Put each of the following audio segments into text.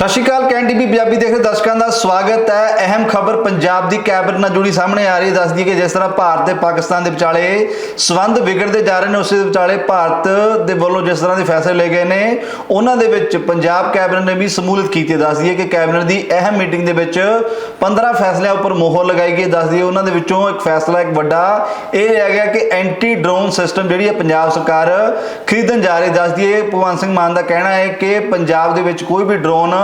ਸਤਿ ਸ਼੍ਰੀ ਅਕਾਲ, ਕੈਨ ਟੀਵੀ ਪੰਜਾਬੀ ਦੇਖ ਰਹੇ ਦਰਸ਼ਕਾਂ ਦਾ ਸਵਾਗਤ ਹੈ। ਅਹਿਮ ਖਬਰ ਪੰਜਾਬ ਦੀ ਕੈਬਨਿਟ ਨਾਲ ਜੁੜੀ ਸਾਹਮਣੇ ਆ ਰਹੀ ਹੈ। ਦੱਸਦੀ ਹੈ ਕਿ ਜਿਸ ਤਰ੍ਹਾਂ ਭਾਰਤ ਤੇ ਪਾਕਿਸਤਾਨ ਦੇ ਵਿਚਾਲੇ ਸਬੰਧ ਵਿਗੜਦੇ ਜਾ ਰਹੇ ਨੇ, ਉਸੇ ਦੇ ਵਿਚਾਲੇ ਭਾਰਤ ਦੇ ਵੱਲੋਂ ਜਿਸ ਤਰ੍ਹਾਂ ਦੇ ਫੈਸਲੇ ਲਏ ਗਏ ਨੇ, ਉਹਨਾਂ ਦੇ ਵਿੱਚ ਪੰਜਾਬ ਕੈਬਨਿਟ ਨੇ ਵੀ ਸਮੂਲਤ ਕੀਤੀ ਹੈ। ਦੱਸਦੀ ਹੈ ਕਿ ਕੈਬਨਿਟ ਦੀ ਅਹਿਮ ਮੀਟਿੰਗ ਦੇ ਵਿੱਚ 15 ਫੈਸਲਿਆਂ ਉੱਪਰ ਮੋਹਰ ਲਗਾਈ ਗਈ ਦੱਸਦੀ ਹੈ ਉਹਨਾਂ ਦੇ ਵਿੱਚੋਂ ਇੱਕ ਫੈਸਲਾ ਇੱਕ ਵੱਡਾ, ਇਹ ਰਿਹਾ ਗਿਆ ਕਿ ਐਂਟੀ ਡਰੋਨ ਸਿਸਟਮ ਜਿਹੜੀ ਹੈ ਪੰਜਾਬ ਸਰਕਾਰ ਖਰੀਦਣ ਜਾ ਰਹੀ ਦੱਸਦੀ ਹੈ, ਭਗਵੰਤ ਸਿੰਘ ਮਾਨ ਦਾ ਕਹਿਣਾ ਹੈ ਕਿ ਪੰਜਾਬ ਦੇ ਵਿੱਚ ਕੋਈ ਵੀ ਡਰੋਨ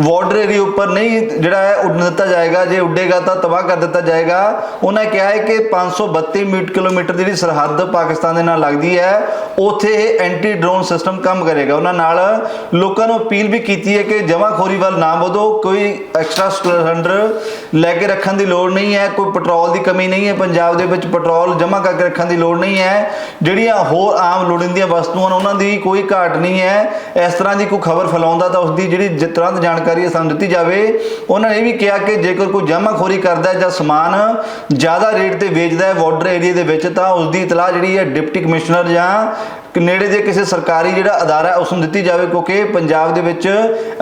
ਬਾਰਡਰ ਏਰੀਆ ਉੱਪਰ ਨਹੀਂ ਜਿਹੜਾ ਹੈ ਉੱਡਣ ਦਿੱਤਾ ਜਾਏਗਾ, ਜੇ ਉੱਡੇਗਾ ਤਾਂ ਤਬਾਹ ਕਰ ਦਿੱਤਾ ਜਾਏਗਾ। ਉਹਨਾਂ ਕਿਹਾ ਹੈ ਕਿ 532 ਮੀਟਰ ਕਿਲੋਮੀਟਰ ਦੀ ਜਿਹੜੀ ਸਰਹੱਦ ਪਾਕਿਸਤਾਨ ਦੇ ਨਾਲ ਲੱਗਦੀ ਹੈ ਉੱਥੇ ਇਹ ਐਂਟੀ ਡਰੋਨ ਸਿਸਟਮ ਕੰਮ ਕਰੇਗਾ। ਉਹਨਾਂ ਨਾਲ ਲੋਕਾਂ ਨੂੰ ਅਪੀਲ ਵੀ ਕੀਤੀ ਹੈ ਕਿ ਜਮਾਖੋਰੀ ਵੱਲ ਨਾ ਵਧੋ। ਕੋਈ ਐਕਸਟਰਾ ਸਿਲੰਡਰ ਲੈ ਕੇ ਰੱਖਣ ਦੀ ਲੋੜ ਨਹੀਂ ਹੈ। ਕੋਈ ਪੈਟਰੋਲ ਦੀ ਕਮੀ ਨਹੀਂ ਹੈ। ਪੰਜਾਬ ਦੇ ਵਿੱਚ ਪੈਟਰੋਲ ਜਮ੍ਹਾਂ ਕਰਕੇ ਰੱਖਣ ਦੀ ਲੋੜ ਨਹੀਂ ਹੈ। ਜਿਹੜੀਆਂ ਹੋਰ ਆਮ ਲੋੜੀਂਦੀਆਂ ਵਸਤੂਆਂ ਨੇ, ਉਹਨਾਂ ਦੀ ਕੋਈ ਘਾਟ ਨਹੀਂ ਹੈ। ਇਸ ਤਰ੍ਹਾਂ ਦੀ ਕੋਈ ਖਬਰ ਫੈਲਾਉਂਦਾ ਤਾਂ ਉਸ ਦੀ ਜਿਹੜੀ ਜ- ਤੁਰੰਤ ਜਾਣਕਾਰੀ ਹੈ ਸਾਨੂੰ ਦਿੱਤੀ ਜਾਵੇ। ਉਹਨਾਂ ਨੇ ਇਹ ਵੀ ਕਿਹਾ ਕਿ ਜੇਕਰ ਕੋਈ ਜਮ੍ਹਾਖੋਰੀ ਕਰਦਾ ਹੈ ਜਾਂ ਸਮਾਨ ਜ਼ਿਆਦਾ ਰੇਟ ਤੇ ਵੇਚਦਾ ਹੈ ਬਾਰਡਰ ਏਰੀਆ ਦੇ ਵਿੱਚ, ਤਾਂ ਉਸ ਦੀ ਇਤਲਾਹ ਜਿਹੜੀ ਹੈ, ਡਿਪਟੀ ਕਮਿਸ਼ਨਰ ਜਾਂ Yeah. ਕਿ ਨੇੜੇ ਦੇ ਕਿਸੇ ਸਰਕਾਰੀ ਜਿਹੜਾ ਅਦਾਰਾ ਹੈ, ਉਸ ਨੂੰ ਦਿੱਤੀ ਜਾਵੇ, ਕਿਉਂਕਿ ਪੰਜਾਬ ਦੇ ਵਿੱਚ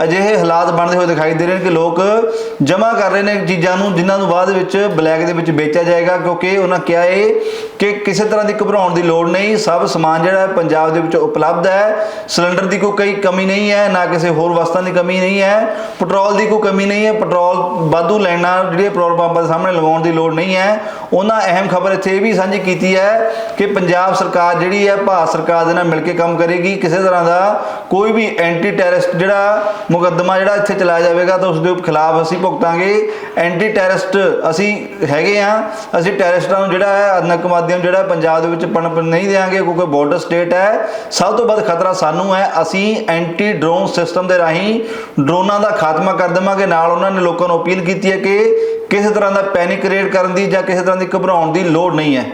ਅਜਿਹੇ ਹਾਲਾਤ ਬਣਦੇ ਹੋਏ ਦਿਖਾਈ ਦੇ ਰਹੇ ਨੇ ਕਿ ਲੋਕ ਜਮ੍ਹਾਂ ਕਰ ਰਹੇ ਨੇ ਚੀਜ਼ਾਂ ਨੂੰ, ਜਿਨ੍ਹਾਂ ਨੂੰ ਬਾਅਦ ਵਿੱਚ ਬਲੈਕ ਦੇ ਵਿੱਚ ਵੇਚਿਆ ਜਾਏਗਾ, ਕਿਉਂਕਿ ਉਹਨਾਂ ਕਿਹਾ ਏ ਕਿ ਕਿਸੇ ਤਰ੍ਹਾਂ ਦੀ ਘਬਰਾਉਣ ਦੀ ਲੋੜ ਨਹੀਂ, ਸਭ ਸਮਾਨ ਜਿਹੜਾ ਹੈ ਪੰਜਾਬ ਦੇ ਵਿੱਚ ਉਪਲਬਧ ਹੈ। ਸਿਲੰਡਰ ਦੀ ਕੋਈ ਕਈ ਕਮੀ ਨਹੀਂ ਹੈ, ਨਾ ਕਿਸੇ ਹੋਰ ਵਸਤਾਂ ਦੀ ਕਮੀ ਨਹੀਂ ਹੈ, ਪੈਟਰੋਲ ਦੀ ਕੋਈ ਕਮੀ ਨਹੀਂ ਹੈ, ਪੈਟਰੋਲ ਵਾਧੂ ਲੈਣਾ ਜਿਹੜੇ ਪੈਟਰੋਲ ਪੰਪਾਂ ਦੇ ਸਾਹਮਣੇ ਲਗਾਉਣ ਦੀ ਲੋੜ ਨਹੀਂ ਹੈ। ਉਹਨਾਂ ਅਹਿਮ ਖਬਰ ਇੱਥੇ ਇਹ ਵੀ ਸਾਂਝੀ ਕੀਤੀ ਹੈ ਕਿ ਪੰਜਾਬ ਸਰਕਾਰ ਜਿਹੜੀ ਹੈ, ਭਾਰਤ ਸਰਕਾਰ ਦੇ ਨਾਲ ਮਿਲ ਕੇ ਕੰਮ ਕਰੇਗੀ, ਕਿਸੇ ਤਰ੍ਹਾਂ ਦਾ ਕੋਈ ਵੀ ਐਂਟੀ ਟੈਰਰਿਸਟ ਜਿਹੜਾ ਮੁਕੱਦਮਾ ਜਿਹੜਾ ਇੱਥੇ ਚਲਾਇਆ ਜਾਵੇਗਾ ਤਾਂ ਉਸ ਦੇ ਖਿਲਾਫ ਅਸੀਂ ਭੁਗਤਾਂਗੇ। ਐਂਟੀ ਟੈਰਰਿਸਟ ਅਸੀਂ ਹੈਗੇ ਆ ਅਸੀਂ ਟੈਰਰਿਸਟਾਂ ਨੂੰ ਜਿਹੜਾ ਹੈ ਅਦਨਕ ਮਾਧਿਅਮ ਜਿਹੜਾ ਪੰਜਾਬ ਦੇ ਵਿੱਚ ਪਣਪ ਨਹੀਂ ਦੇਵਾਂਗੇ ਕਿਉਂਕਿ ਬਾਰਡਰ ਸਟੇਟ ਹੈ। ਸਭ ਤੋਂ ਵੱਧ ਖਤਰਾ ਸਾਨੂੰ ਹੈ, ਅਸੀਂ ਐਂਟੀ ਡਰੋਨ ਸਿਸਟਮ ਦੇ ਰਾਹੀਂ ਡਰੋਨਾਂ ਦਾ ਖਾਤਮਾ ਕਰ ਦੇਵਾਂਗੇ। ਨਾਲ ਉਹਨਾਂ ਨੇ ਲੋਕਾਂ ਨੂੰ ਅਪੀਲ ਕੀਤੀ ਹੈ ਕਿ ਕਿਸੇ ਤਰ੍ਹਾਂ ਦਾ ਪੈਨਿਕ ਕ੍ਰੀਏਟ ਕਰਨ ਦੀ ਜਾਂ ਕਿਸੇ ਤਰ੍ਹਾਂ ਦੀ ਘਬਰਾਉਣ ਦੀ ਲੋੜ ਨਹੀਂ ਹੈ।